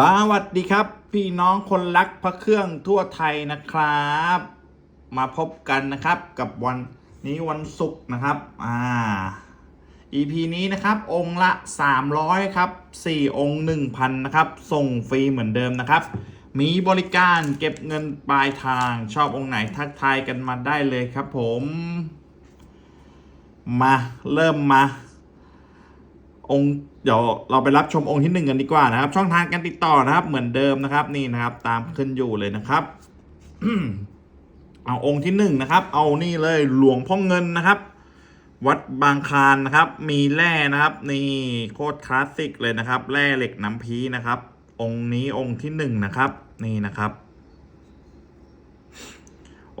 สวัสดีครับ พี่น้องคนรักพระเครื่องทั่วไทยนะครับ มาพบกันนะครับกับวันนี้วันศุกร์นะครับอ่า EP นี้นะครับองค์ละ 300 ครับ 4 องค์ 1,000 นะครับ ส่งฟรีเหมือนเดิมนะครับ มีบริการเก็บเงินปลายทางชอบองค์ไหนทักทายกันมาได้เลยครับผม มาเริ่มมา องค์ เดี๋ยวเราไปรับชมองค์ที่หนึ่งกันดีกว่านะครับ ช่องทางการติดต่อนะครับ เหมือนเดิมนะครับนี่นะครับ ตามขึ้นอยู่เลยนะครับเอาองค์ที่หนึ่งนะครับ เอานี่เลยหลวงพ่อเงินนะครับ วัดบางคานนะครับ มีแร่นะครับ นี่โคตรคลาสสิกเลยนะครับ แร่เหล็กน้ำพีนะครับ องค์นี้องค์ที่หนึ่งนะครับ นี่นะครับ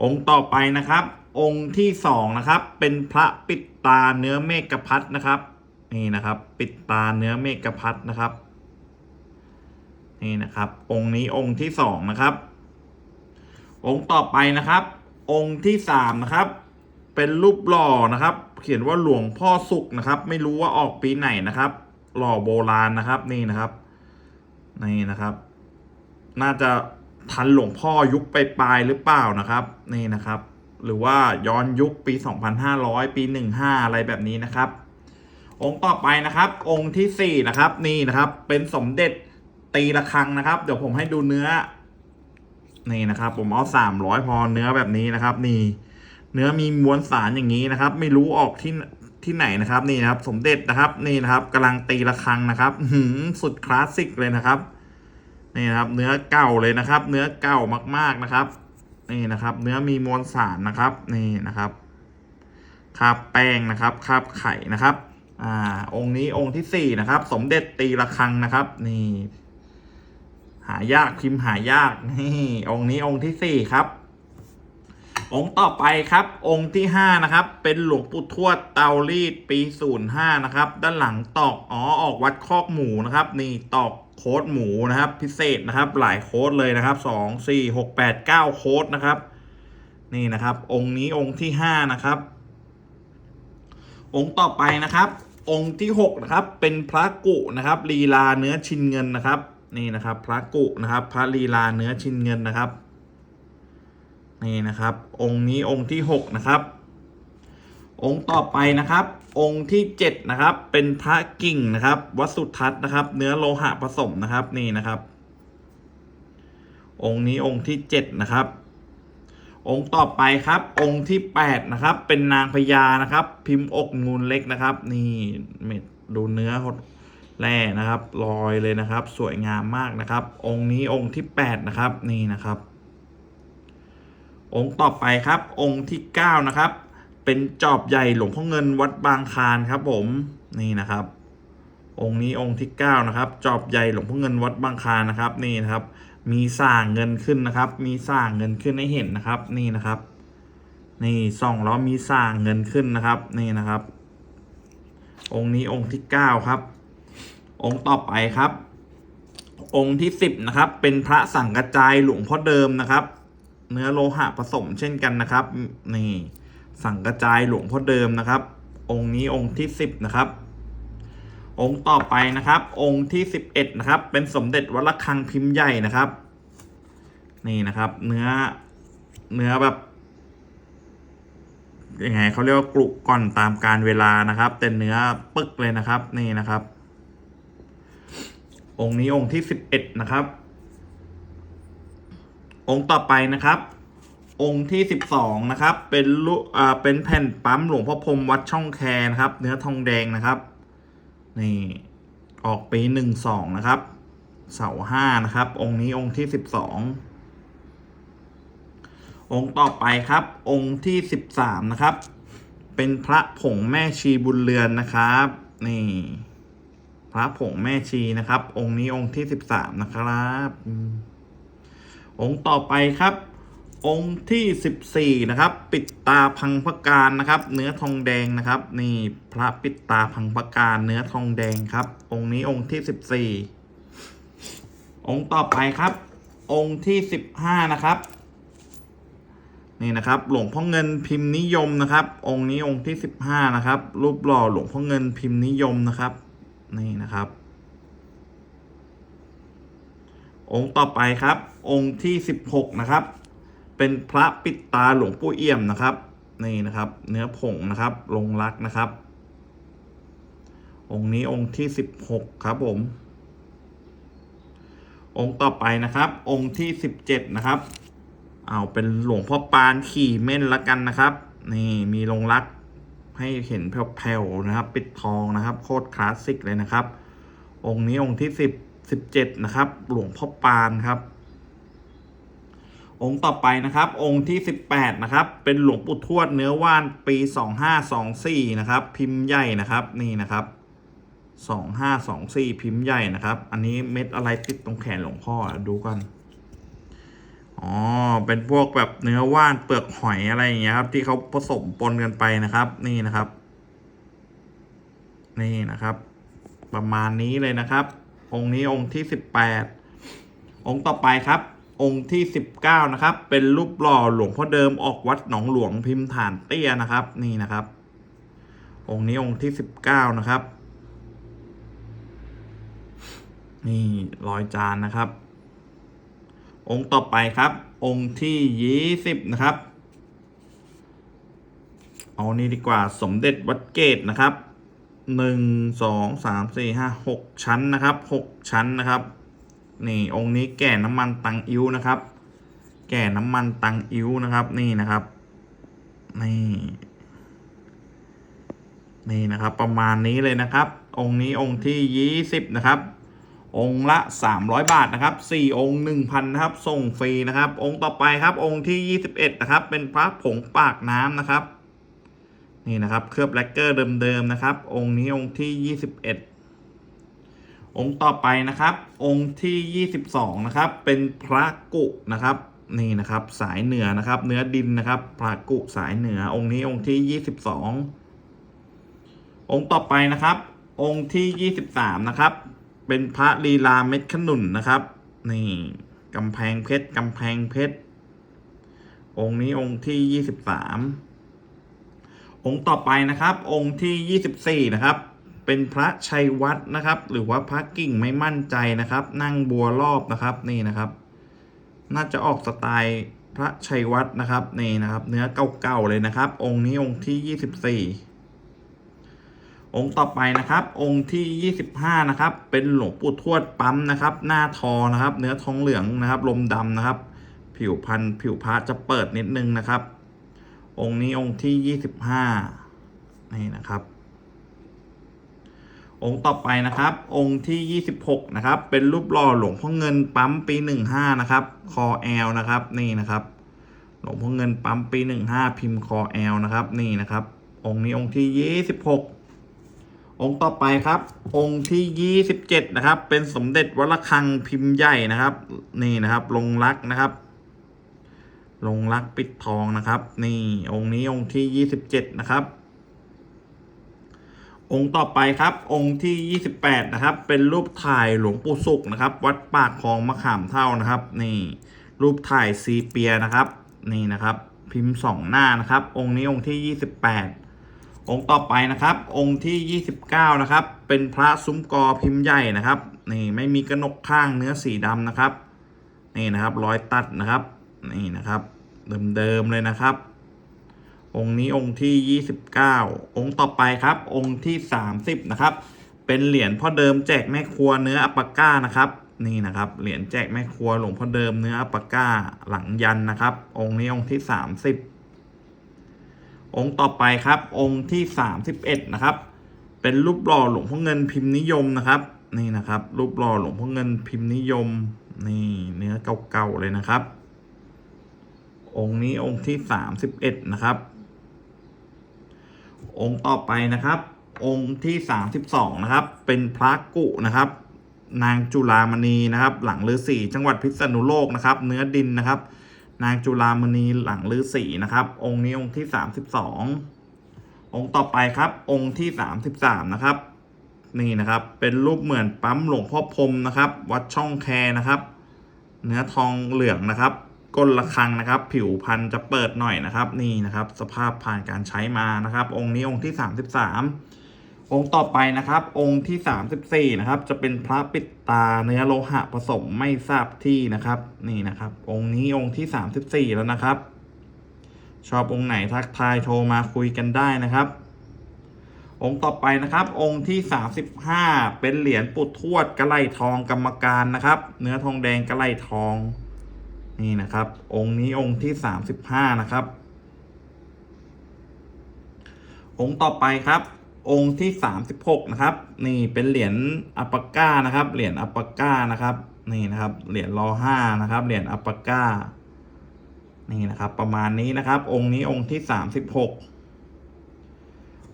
องค์ต่อไปนะครับ องค์ที่สองนะครับ เป็นพระปิดตาเนื้อเมฆพัดนะครับ นี่นะครับ ปิดตาเนื้อเมฆพัดนะครับ นี่นะครับ องค์นี้องค์ที่สองนะครับ องค์ต่อไปนะครับ องค์ที่สามนะครับ เป็นรูปหล่อนะครับ เขียนว่าหลวงพ่อสุขนะครับ ไม่รู้ว่าออกปีไหนนะครับ หล่อโบราณนะครับ นี่นะครับ นี่นะครับ น่าจะทันหลวงพ่อยุคไปปลายหรือเปล่านะครับ นี่นะครับ หรือว่าย้อนยุคปี 2500 ปี 15 อะไรแบบนี้นะครับ องค์ต่อไปนะครับ องค์ที่สี่นะครับ นี่นะครับ เป็นสมเด็จตีระฆังนะครับ เดี๋ยวผมให้ดูเนื้อ นี่นะครับ ผมเอาสามร้อยพอเนื้อแบบนี้นะครับ นี่ เนื้อมีมวลสารอย่างนี้นะครับ ไม่รู้ออกที่ที่ไหนนะครับ นี่นะครับ สมเด็จนะครับ นี่นะครับกำลังตีระฆังนะครับหือสุดคลาสสิกเลยนะครับนี่นะครับ เนื้อเก่าเลยนะครับ เนื้อเก่ามาก ๆนะครับ นี่นะครับ เนื้อมีมวลสารนะครับ นี่นะครับคราบแป้งนะครับคราบไข่นะครับ อ่า องค์นี้องค์ที่สี่นะครับ สมเด็จตีระฆังนะครับ นี่ หายากพิมพ์หายากนี่องค์นี้องค์ที่สี่ครับ องค์ต่อไปครับ องค์ที่ห้านะครับ เป็นหลวงปู่ทวดเตารีดปีศูนย์ห้านะครับ ด้านหลังตอกอ๋อออกวัดคอกหมูนะครับ นี่ตอกโค้ดหมูนะครับ พิเศษนะครับ หลายโค้ดเลยนะครับสองสี่หกแปดเก้าโค้ดนะครับ นี่นะครับ องค์นี้องค์ที่ห้านะครับองค์ต่อไปนะครับ องค์ที่หกนะครับ เป็นพระกุนะครับลีลาเนื้อชินเงินนะครับ นี่นะครับ พระกุนะครับ พระลีลาเนื้อชินเงินนะครับ นี่นะครับ องค์นี้องค์ที่หกนะครับ องค์ต่อไปนะครับ องค์ที่เจ็ดนะครับ เป็นพระกิ่งนะครับวัสุทัศน์นะครับ เนื้อโลหะผสมนะครับ นี่นะครับ องค์นี้องค์ที่เจ็ดนะครับ องค์ต่อไปครับ องค์ที่แปดนะครับ เป็นนางพญานะครับ พิมพ์อกงูนเล็กนะครับ นี่เม็ดดูเนื้อหดแร่นะครับลอยเลยนะครับ สวยงามมากนะครับ องค์นี้องค์ที่แปดนะครับนี่นะครับ องค์ต่อไปครับ องค์ที่เก้านะครับ เป็นจอบใหญ่หลวงพ่อเงินวัดบางคานครับ ผมนี่นะครับ องค์นี้องค์ที่เก้านะครับ จอบใหญ่หลวงพ่อเงินวัดบางคานนะครับ นี่นะครับ มีสร้างเงินขึ้นนะครับ มีสร้างเงินขึ้นให้เห็นนะครับ นี่นะครับ นี่ส่องแล้วมีสร้างเงินขึ้นนะครับ นี่นะครับ องค์นี้องค์ที่เก้าครับ องค์ต่อไปครับ องค์ที่สิบนะครับ เป็นพระสังกระจายหลวงพ่อเดิมนะครับ เนื้อโลหะผสมเช่นกันนะครับ นี่ สังกระจายหลวงพ่อเดิมนะครับ องค์นี้องค์ที่สิบนะครับ องค์ต่อไปนะครับ องค์ที่สิบเอ็ดนะครับ เป็นสมเด็จวัดระฆังพิมพ์ใหญ่นะครับ นี่นะครับ เนื้อเนื้อแบบยังไงเขาเรียกว่ากรุก่อนตามการเวลานะครับแต่เนื้อปึกเลยนะครับ นี่นะครับ องค์นี้องค์ที่สิบเอ็ดนะครับ องค์ต่อไปนะครับ องค์ที่สิบสองนะครับ เป็นลูกอ่าเป็นแผ่นปั๊มหลวงพ่อพรมวัดช่องแคนะครับ เนื้อทองแดงนะครับ นี่ออกปีหนึ่งสองนะครับ เสาห้านะครับ องค์นี้องค์ที่สิบสององค์ต่อไปครับ องค์ที่สิบสามนะครับ เป็นพระผงแม่ชีบุญเรือนนะครับ นี่ พระผงแม่ชีนะครับ องค์นี้องค์ที่สิบสามนะครับ องค์ต่อไปครับ องค์ที่สิบสี่นะครับ ปิดตาพังพการนะครับ เนื้อทองแดงนะครับ นี่พระปิดตาพังพการเนื้อทองแดงครับ องค์นี้องค์ที่สิบสี่องค์ต่อไปครับ องค์ที่สิบห้านะครับ นี่นะครับ หลวงพ่อเงินพิมพ์นิยมนะครับ องค์นี้องค์ที่สิบห้านะครับ รูปหล่อหลวงพ่อเงินพิมพ์นิยมนะครับ นี่นะครับ องค์ต่อไปครับ องค์ที่สิบหกนะครับ เป็นพระปิดตาหลวงปู่เอี่ยมนะครับ นี่นะครับ เนื้อผงนะครับ ลงรักนะครับ องค์นี้องค์ที่สิบหกครับผม องค์ต่อไปนะครับ องค์ที่สิบเจ็ดนะครับ เอาเป็นหลวงพ่อปานขี่เม่นละกันนะครับ นี่มีลงรักให้เห็นแผ่วๆนะครับ ปิดทองนะครับโคตรคลาสสิกเลยนะครับ องค์นี้องค์ที่สิบสิบเจ็ดนะครับ หลวงพ่อปานครับ องค์ต่อไปนะครับ องค์ที่สิบแปดนะครับ เป็นหลวงปู่ทวดเนื้อว่านปีสองห้าสองสี่นะครับ พิมพ์ใหญ่นะครับนี่นะครับสองห้าสองสี่พิมพ์ใหญ่นะครับ อันนี้เม็ดอะไรติดตรงแขนหลวงพ่อดูกันอ๋อเป็นพวกแบบเนื้อว่านเปลือกหอยอะไรอย่างเงี้ยครับ ที่เขาผสมปนกันไปนะครับ นี่นะครับ นี่นะครับ ประมาณนี้เลยนะครับ องค์นี้องค์ที่สิบแปดองค์ต่อไปครับ องค์ที่สิบเก้านะครับ เป็นรูปหล่อหลวงพ่อเดิมออกวัดหนองหลวงพิมพ์ฐานเตี้ยนะครับ นี่นะครับ องค์นี้องค์ที่สิบเก้านะครับ นี่รอยจานนะครับ องค์ต่อไปครับ องค์ที่ยี่สิบนะครับ เอานี่ดีกว่าสมเด็จวัดเกตนะครับหนึ่งสองสามสี่ห้าหกชั้นนะครับหกชั้นนะครับ นี่องค์นี้แก่น้ำมันตังอิ้วนะครับ แก่น้ำมันตังอิ้วนะครับ นี่นะครับ นี่ นี่นะครับ ประมาณนี้เลยนะครับ องค์นี้องค์ที่ยี่สิบนะครับ องค์ละ 300 บาทนะครับ4องค์1,000นะครับ ส่งฟรีนะครับ องค์ต่อไปครับ องค์ที่ 21 นะครับ เป็นพระผงปากน้ำนะครับ นี่นะครับ เคลือบแลกเกอร์เดิมๆนะครับ องค์นี้องค์ที่ 21 องค์ต่อไปนะครับ องค์ที่ 22 นะครับ เป็นพระกุนะครับ นี่นะครับ สายเหนือนะครับ เนื้อดินนะครับ พระกุสายเหนือ องค์นี้องค์ที่ 22 องค์ต่อไปนะครับ องค์ที่ 23 นะครับ เป็นพระลีลาเม็ดขนุนนะครับ นี่กำแพงเพชรกำแพงเพชร องค์นี้องค์ที่ 23 องค์ต่อไปนะครับ องค์ที่ 24 นะครับ เป็นพระชัยวัดนะครับ หรือว่าพระกิ่งไม่มั่นใจนะครับ นั่งบัวรอบนะครับนี่นะครับ น่าจะออกสไตล์พระชัยวัดนะครับนี่นะครับ เนื้อเก่าๆเลยนะครับ องค์นี้องค์ที่ 24 องค์ต่อไปนะครับ องค์ที่ 25 นะครับ เป็นหลวงปู่ทวดปั๊มนะครับ หน้าทอนะครับ เนื้อทองเหลืองนะครับ ลมดำนะครับ ผิวพันธุ์ผิวพระจะเปิดนิดนึงนะครับ องค์นี้องค์ที่ 25 นี่นะครับ องค์ต่อไปนะครับ องค์ที่ 26 นะครับ เป็นรูปหล่อหลวงพ่อเงินปั๊มปี 15 นะครับ คอแอลนะครับ นี่นะครับ หลวงพ่อเงินปั๊มปี 15 พิมพ์คอแอลนะครับ นี่นะครับ องค์นี้องค์ที่ 26 องค์ต่อไปครับ องค์ที่ 27 นะครับ เป็นสมเด็จวัดระฆังพิมพ์ใหญ่นะครับ นี่นะครับ ลงรักนะครับ ลงรักปิดทองนะครับ นี่องค์นี้องค์ที่ 27 นะครับ องค์ต่อไปครับ องค์ที่ 28 นะครับ เป็นรูปถ่ายหลวงปู่สุขนะครับ วัดปากคลองมะขามเท่านะครับ นี่รูปถ่ายซีเปียนะครับ นี่นะครับ พิมพ์สองหน้านะครับ องค์นี้องค์ที่ 28 องค์ต่อไปนะครับ องค์ที่ 29 นะครับ เป็นพระซุ้มกอพิมพ์ใหญ่นะครับ นี่ไม่มีกระนกข้างเนื้อสีดำนะครับ นี่นะครับรอยตัดนะครับ นี่นะครับ เดิมๆเลยนะครับ องค์นี้องค์ที่ 29 องค์ต่อไปครับ องค์ที่ 30 นะครับ เป็นเหรียญพ่อเดิมแจกแม่ครัวเนื้ออัปปาก้านะครับ นี่นะครับ เหรียญแจกแม่ครัวหลวงพ่อเดิมเนื้ออัปปาก้าหลังยันนะครับ องค์นี้องค์ที่ 30 องค์ต่อไปครับ องค์ที่ 31 นะครับ เป็นรูปหล่อหลวงพ่อเงินพิมพ์นิยมนะครับ นี่นะครับ รูปหล่อหลวงพ่อเงินพิมพ์นิยม นี่เนื้อเก่าๆเลยนะครับ องค์นี้องค์ที่ 31 นะครับ องค์ต่อไปนะครับ องค์ที่ 32 นะครับ เป็นพระกุนะครับ นางจุลามณีนะครับ หลังฤาษีจังหวัดพิษณุโลกนะครับ เนื้อดินนะครับ นางจุลามณีหลังฤาษีนะครับ องค์นี้องค์ที่ 32 องค์ต่อไปครับ องค์ที่ 33 นะครับ นี่นะครับ เป็นรูปเหมือนปั๊มหลวงพ่อพรมนะครับ วัดช่องแคนะครับ เนื้อทองเหลืองนะครับ ก้นระฆังนะครับ ผิวพันธุ์จะเปิดหน่อยนะครับ นี่นะครับ สภาพผ่านการใช้มานะครับ องค์นี้องค์ที่ 33 องค์ต่อไปนะครับ องค์ที่สามสิบสี่นะครับ จะเป็นพระปิดตาเนื้อโลหะผสมไม่ทราบที่นะครับ นี่นะครับ องค์นี้องค์ที่สามสิบสี่แล้วนะครับ ชอบองค์ไหนทักทายโทรมาคุยกันได้นะครับองค์ต่อไปนะครับ องค์ที่สามสิบห้าเป็นเหรียญปุดทวดกระไลทองกรรมการนะครับ เนื้อทองแดงกระไลทอง นี่นะครับ องค์นี้องค์ที่สามสิบห้านะครับ องค์ต่อไปครับ องค์ที่สามสิบหกนะครับ นี่เป็นเหรียญอัปปาก้านะครับ เหรียญอัปปาก้านะครับ นี่นะครับ เหรียญรอห้านะครับ เหรียญอัปปาก้า นี่นะครับ ประมาณนี้นะครับ องค์นี้องค์ที่สามสิบหก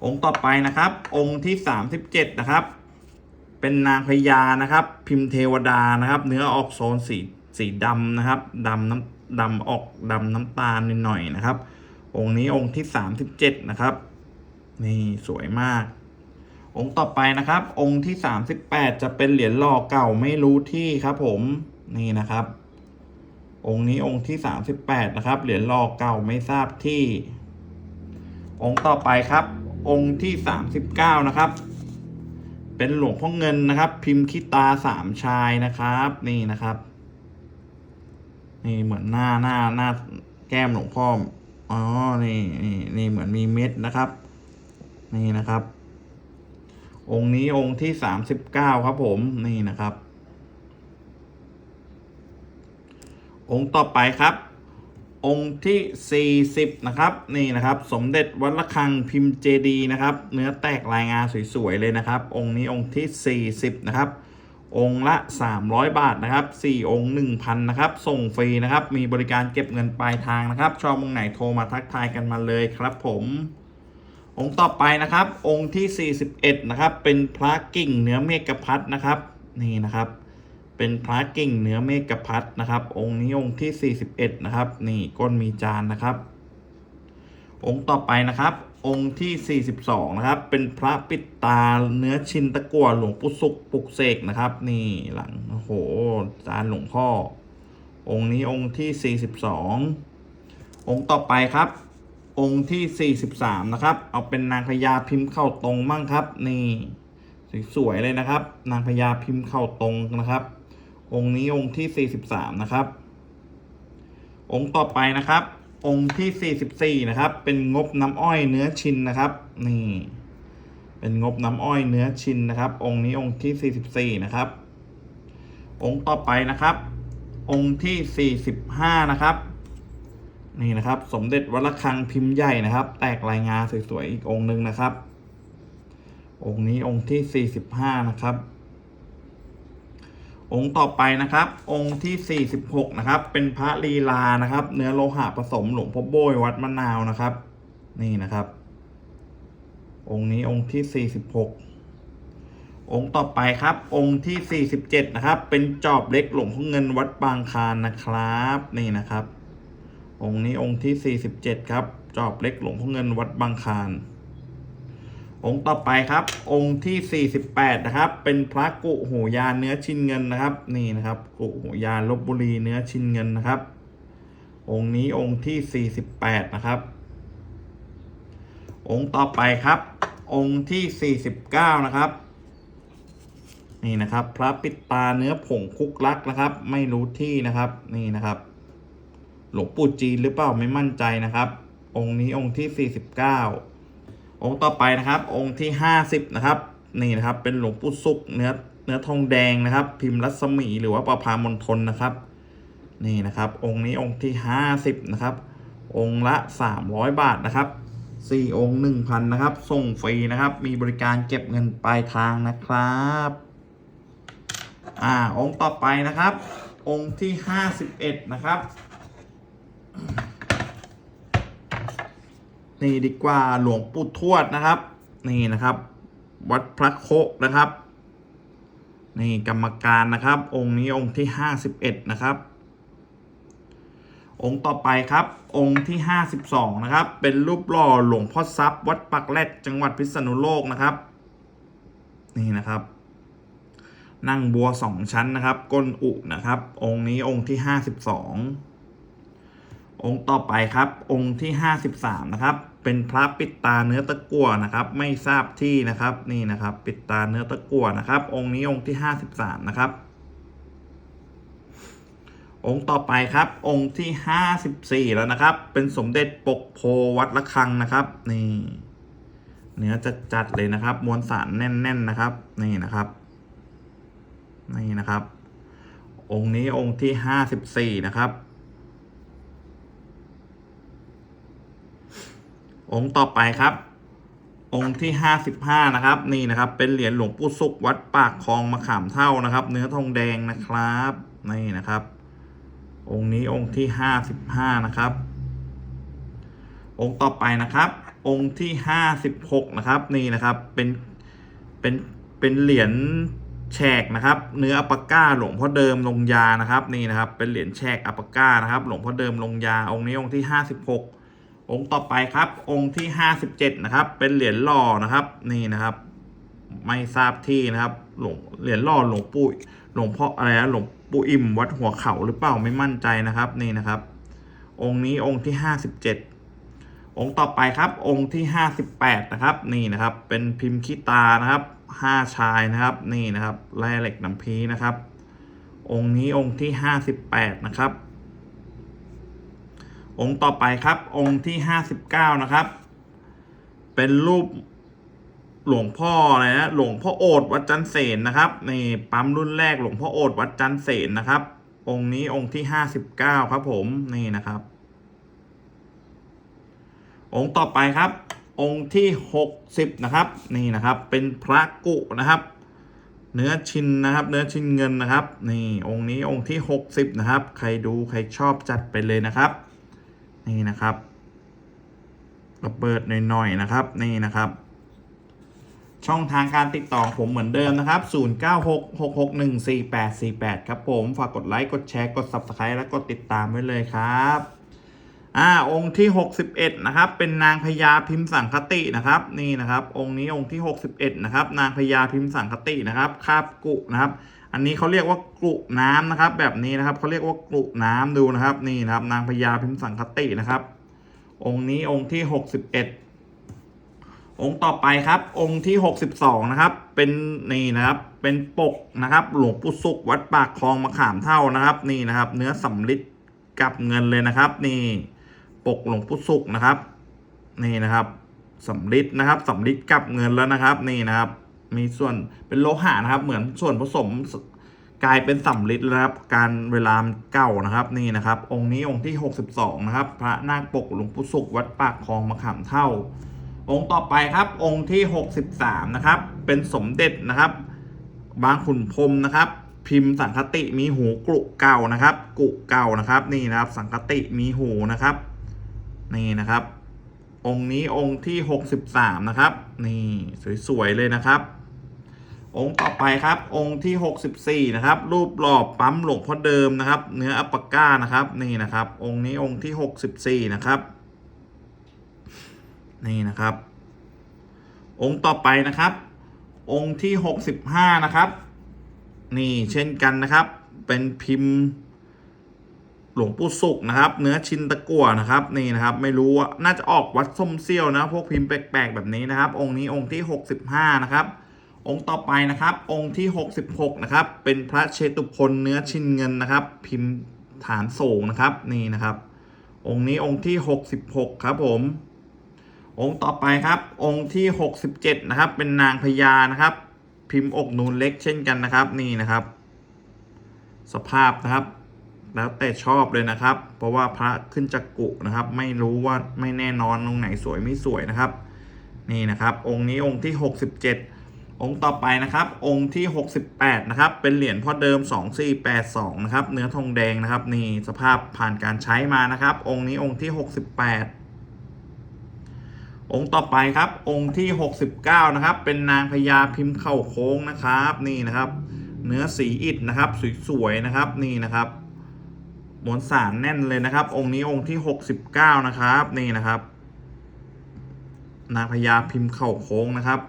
องค์ต่อไปนะครับ องค์ที่สามสิบเจ็ดนะครับ เป็นนางพญานะครับ พิมพ์เทวดานะครับ เนื้อออกโซนสี สีดำนะครับดำน้ำดำออกดำน้ำตาลนิดหน่อยนะครับ องค์นี้องค์ที่สามสิบเจ็ดนะครับ นี่สวยมาก องค์ต่อไปนะครับ องค์ที่สามสิบแปดจะเป็นเหรียญหล่อเก่าไม่รู้ที่ครับ ผมนี่นะครับ องค์นี้องค์ที่สามสิบแปดนะครับ เหรียญหล่อเก่าไม่ทราบที่ องค์ต่อไปครับ องค์ที่สามสิบเก้านะครับเป็นหลวงพ่อเงินนะครับ พิมพ์คิตาสามชายนะครับ นี่นะครับ นี่เหมือนหน้าหน้าหน้าแก้มหลวงพ่ออ๋อนี่นี่นี่เหมือนมีเม็ดนะครับ นี่นะครับ องค์นี้องค์ที่สามสิบเก้าครับผมนี่นะครับ องค์ต่อไปครับองค์ที่สี่สิบนะครับ นี่นะครับ สมเด็จวัดระฆังพิมพ์เจดีนะครับ เนื้อแตกลายงานสวยๆเลยนะครับ องค์นี้องค์ที่สี่สิบนะครับ องค์ละ 300 บาทนะครับ 4 องค์ 1,000 นะครับ ส่งฟรีนะครับ มีบริการเก็บเงินปลายทางนะครับ ชอบองค์ไหนโทรมาทักทายกันมาเลยครับผม องค์ต่อไปนะครับ องค์ที่ 41 นะครับ เป็นพระกิ่งเนื้อเมฆพัดนะครับ นี่นะครับ เป็นพระกิ่งเนื้อเมฆพัดนะครับ องค์นี้องค์ที่ 41 นะครับ นี่ก้นมีจานนะครับ องค์ต่อไปนะครับ องค์ที่ 42 นะครับ เป็นพระปิดตาเนื้อชินตะกั่วหลวงปู่สุขปลุกเสกนะครับ นี่หลังโอ้โหจานหลวงพ่อ องค์นี้องค์ที่ 42 องค์ต่อไปครับ องค์ที่ 43 นะครับ เอาเป็นนางพญาพิมพ์เข้าตรงมั่งครับ นี่สวยๆเลยนะครับ นางพญาพิมพ์เข้าตรงนะครับ องค์นี้องค์ที่ 43 นะครับ องค์ต่อไปนะครับ องค์ที่ 44 นะครับ เป็นงบน้ำอ้อยเนื้อชินนะครับ นี่ เป็นงบน้ำอ้อยเนื้อชินนะครับ องค์นี้องค์ที่ 44 นะครับ องค์ต่อไปนะครับ องค์ที่ 45 นะครับ นี่นะครับ สมเด็จวัดระฆังพิมพ์ใหญ่นะครับ แตกลายงาสวยๆอีกองค์หนึ่งนะครับ องค์นี้องค์ที่ 45 นะครับ องค์ต่อไปนะครับ องค์ที่ 46 นะครับ เป็นพระลีลานะครับ เนื้อโลหะผสมหลวงพ่อโบยวัดมะนาวนะครับ นี่นะครับ องค์นี้องค์ที่ 46 องค์ต่อไปครับ องค์ที่ 47 นะครับ เป็นจอบเล็กหลวงพ่อเงินวัดบางคานนะครับ นี่นะครับ องค์นี้องค์ที่ 47 ครับ จอบเล็กหลวงพ่อเงินวัดบางคาน องค์ต่อไปครับ องค์ที่ 48 นะครับ เป็นพระกุหูยานเนื้อชินเงินนะครับ นี่นะครับ กุหูยานลบบุรีเนื้อชินเงินนะครับ องค์นี้องค์ที่ 48 นะครับ องค์ต่อไปครับ องค์ที่ 49 นะครับ นี่นะครับ พระปิดตาเนื้อผงคุกลักนะครับ ไม่รู้ที่นะครับ นี่นะครับ หลวงปู่จีนหรือเปล่าไม่มั่นใจนะครับ องค์นี้องค์ที่ 49 องค์ต่อไปนะครับ องค์ที่ 50 นะครับ นี่นะครับ เป็นหลวงปู่สุกเนื้อเนื้อทองแดงนะครับ พิมพ์รัศมีหรือว่าประพามณฑลนะครับ นี่นะครับ องค์นี้องค์ที่ 50 นะครับ องค์ละ 300 บาทนะครับ4องค์1,000นะครับ ส่งฟรีนะครับ มีบริการเก็บเงินปลายทางนะครับ อ่า องค์ต่อไปนะครับ องค์ที่51นะครับ นี่ดีกว่าหลวงปู่ทวดนะครับ นี่นะครับ วัดพระโคนะครับ นี่กรรมการนะครับ องค์นี้องค์ที่51นะครับ องค์ต่อไปครับ องค์ที่52นะครับ เป็นรูปหล่อหลวงพ่อทรัพย์วัดปักแรดจังหวัดพิษณุโลกนะครับ นี่นะครับนั่งบัวสองชั้นนะครับ ก้นอุนะครับ องค์นี้องค์ที่52องค์ต่อไปครับ องค์ที่53นะครับ เป็นพระปิดตาเนื้อตะกั่วนะครับ ไม่ทราบที่นะครับนี่นะครับ ปิดตาเนื้อตะกั่วนะครับ องค์นี้องค์ที่ห้าสิบสามนะครับ องค์ต่อไปครับ องค์ที่ห้าสิบสี่แล้วนะครับ เป็นสมเด็จปกโพวัดละคังนะครับ นี่ เนื้อจะจัดเลยนะครับ มวลสารแน่น ๆนะครับ นี่นะครับ นี่นะครับ องค์นี้องค์ที่ห้าสิบสี่นะครับ องค์ต่อไปครับ องค์ที่ห้าสิบห้านะครับ นี่นะครับ เป็นเหรียญหลวงปู่สุขวัดปากคลองมะขามเท่านะครับ เนื้อทองแดงนะครับนี่นะครับ องค์นี้องค์ที่ห้าสิบห้านะครับ องค์ต่อไปนะครับ องค์ที่ห้าสิบหกนะครับ นี่นะครับเป็นเป็นเป็นเหรียญแฉกนะครับ เนื้ออัปปาก้าหลวงพ่อเดิมลงยานะครับ นี่นะครับ เป็นเหรียญแฉกอัปปาก้านะครับ หลวงพ่อเดิมลงยาองค์นี้องค์ที่ห้าสิบหก องค์ต่อไปครับ องค์ที่ห้าสิบเจ็ดนะครับ เป็นเหรียญหล่อนะครับ นี่นะครับ ไม่ทราบที่นะครับหลวงเหรียญหล่อหลวงปู่หลวงพ่ออะไรนะหลวงปู่อิ่มวัดหัวเขาหรือเปล่าไม่มั่นใจนะครับนี่นะครับ องค์นี้องค์ที่ห้าสิบเจ็ดองค์ต่อไปครับ องค์ที่ห้าสิบแปดนะครับ นี่นะครับ เป็นพิมพ์ขี้ตานะครับห้าชายนะครับ นี่นะครับแร่เหล็กน้ำพีนะครับ องค์นี้องค์ที่ห้าสิบแปดนะครับ องค์ต่อไปครับ องค์ที่ห้าสิบเก้านะครับ เป็นรูปหลวงพ่ออะไรนะหลวงพ่อโอดวัดจันเสนนะครับนี่ปั๊มรุ่นแรกหลวงพ่อโอดวัดจันเสนนะครับ องค์นี้องค์ที่ห้าสิบเก้าครับผมนี่นะครับ องค์ต่อไปครับ องค์ที่หกสิบนะครับ นี่นะครับ เป็นพระกุนะครับ เนื้อชินนะครับ เนื้อชินเงินนะครับ นี่องค์นี้องค์ที่หกสิบนะครับ ใครดูใครชอบจัดไปเลยนะครับ นี่นะครับระเบิดหน่อยๆนะครับ นี่นะครับ ช่องทางการติดต่อผมเหมือนเดิมนะครับ 0966614848 ครับผม ฝากกดไลค์ กดแชร์ กด Subscribe และกดติดตามไว้เลยครับอ่าองค์ที่ 61 นะครับ เป็นนางพญาพิมพ์สังคตินะครับ นี่นะครับ องค์นี้องค์ที่ 61 นะครับ นางพญาพิมพ์สังคตินะครับ คาบกุนะครับ อันนี้เขาเรียกว่ากรุน้ำนะครับ แบบนี้นะครับเขาเรียกว่ากรุน้ำดูนะครับ นี่นะครับ นางพญาพิมพ์สังคตินะครับ องค์นี้องค์ที่61องค์ต่อไปครับ องค์ที่62นะครับ เป็นนี่นะครับ เป็นปกนะครับ หลวงปู่สุขวัดปากคลองมะขามเท่านะครับ นี่นะครับ เนื้อสำลิดกับเงินเลยนะครับ นี่ปกหลวงปู่สุขนะครับ นี่นะครับสำลิดนะครับสำลิดกับเงินแล้วนะครับ นี่นะครับ มีส่วนเป็นโลหะนะครับ เหมือนส่วนผสมกลายเป็นสำลิดแล้วครับ การเวลามเก่านะครับนี่นะครับ องค์นี้องค์ที่ 62 นะครับ พระนาคปกหลวงปู่สุขวัดปากคลองมะขามเท่า องค์ต่อไปครับ องค์ที่ 63 นะครับ เป็นสมเด็จนะครับ บางขุนพรมนะครับ พิมพ์สังคติมีหูกรุเก่านะครับ กุเก่านะครับนี่นะครับ สังคติมีหูนะครับ นี่นะครับ องค์นี้องค์ที่ 63 นะครับ นี่สวยๆเลยนะครับ องค์ต่อไปครับ องค์ที่ 64 นะครับ รูปหล่อปั๊มหลวงพ่อเดิมนะครับ เนื้ออัปปาก้านะครับ นี่นะครับ องค์นี้องค์ที่ 64 นะครับ นี่นะครับ องค์ต่อไปนะครับ องค์ที่ 65 นะครับ นี่เช่นกันนะครับ เป็นพิมพ์หลวงปู่สุกนะครับ เนื้อชินตะกั่วนะครับ นี่นะครับ ไม่รู้ว่าน่าจะออกวัดส้มเซี่ยวนะ พวกพิมพ์แปลกๆแบบนี้นะครับ องค์นี้องค์ที่ 65 นะครับ องค์ต่อไปนะครับ องค์ที่ 66 นะครับ เป็นพระเชตุพนเนื้อชินเงินนะครับ พิมพ์ฐานสูงนะครับนี่นะครับ องค์นี้องค์ที่ 66 ครับผม องค์ต่อไปครับ องค์ที่ 67 นะครับ เป็นนางพญานะครับ พิมพ์อกนูนเล็กเช่นกันนะครับ นี่นะครับ สภาพนะครับ แล้วแต่ชอบเลยนะครับ เพราะว่าพระขึ้นจากกุนะครับ ไม่รู้ว่าไม่แน่นอนตรงไหนสวยไม่สวยนะครับ นี่นะครับ องค์นี้องค์ที่ 67 องค์ต่อไปนะครับ องค์ที่ 68 นะครับ เป็นเหรียญพ่อเดิม 2482 นะครับ เนื้อทองแดงนะครับ นี่สภาพผ่านการใช้มานะครับ องค์นี้องค์ที่ 68 องค์ต่อไปครับ องค์ที่ 69 นะครับ เป็นนางพญาพิมพ์เข่าโค้งนะครับ นี่นะครับ เนื้อสีอิฐนะครับ สวยๆ นะครับ นี่นะครับมวลสารแน่นเลยนะครับ องค์นี้องค์ที่ 69 นะครับ นี่นะครับ นางพญาพิมพ์เข่าโค้งนะครับ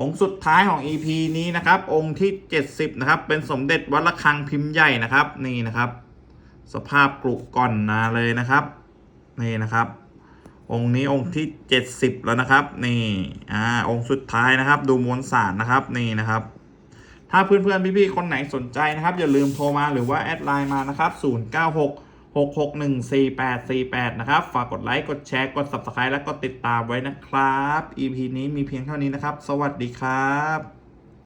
องค์สุดท้ายของ EP นี้นะครับ องค์ที่ 70 นะครับ เป็นสมเด็จวัดระฆังพิมพ์ใหญ่นะครับ นี่นะครับ สภาพกรุก่อนนาเลยนะครับ นี่นะครับ องค์นี้องค์ที่เจ็ดสิบแล้วนะครับ นี่อ่าองค์สุดท้ายนะครับ ดูมวลสารนะครับนี่นะครับ ถ้าเพื่อนๆพี่ๆคนไหนสนใจนะครับ อย่าลืมโทรมาหรือว่าแอดไลน์มานะครับ 096 661 4848 นะครับ ฝากกดไลค์ กดแชร์ กด Subscribe และกดติดตามไว้นะครับ EP นี้มีเพียงเท่านี้นะครับ สวัสดีครับ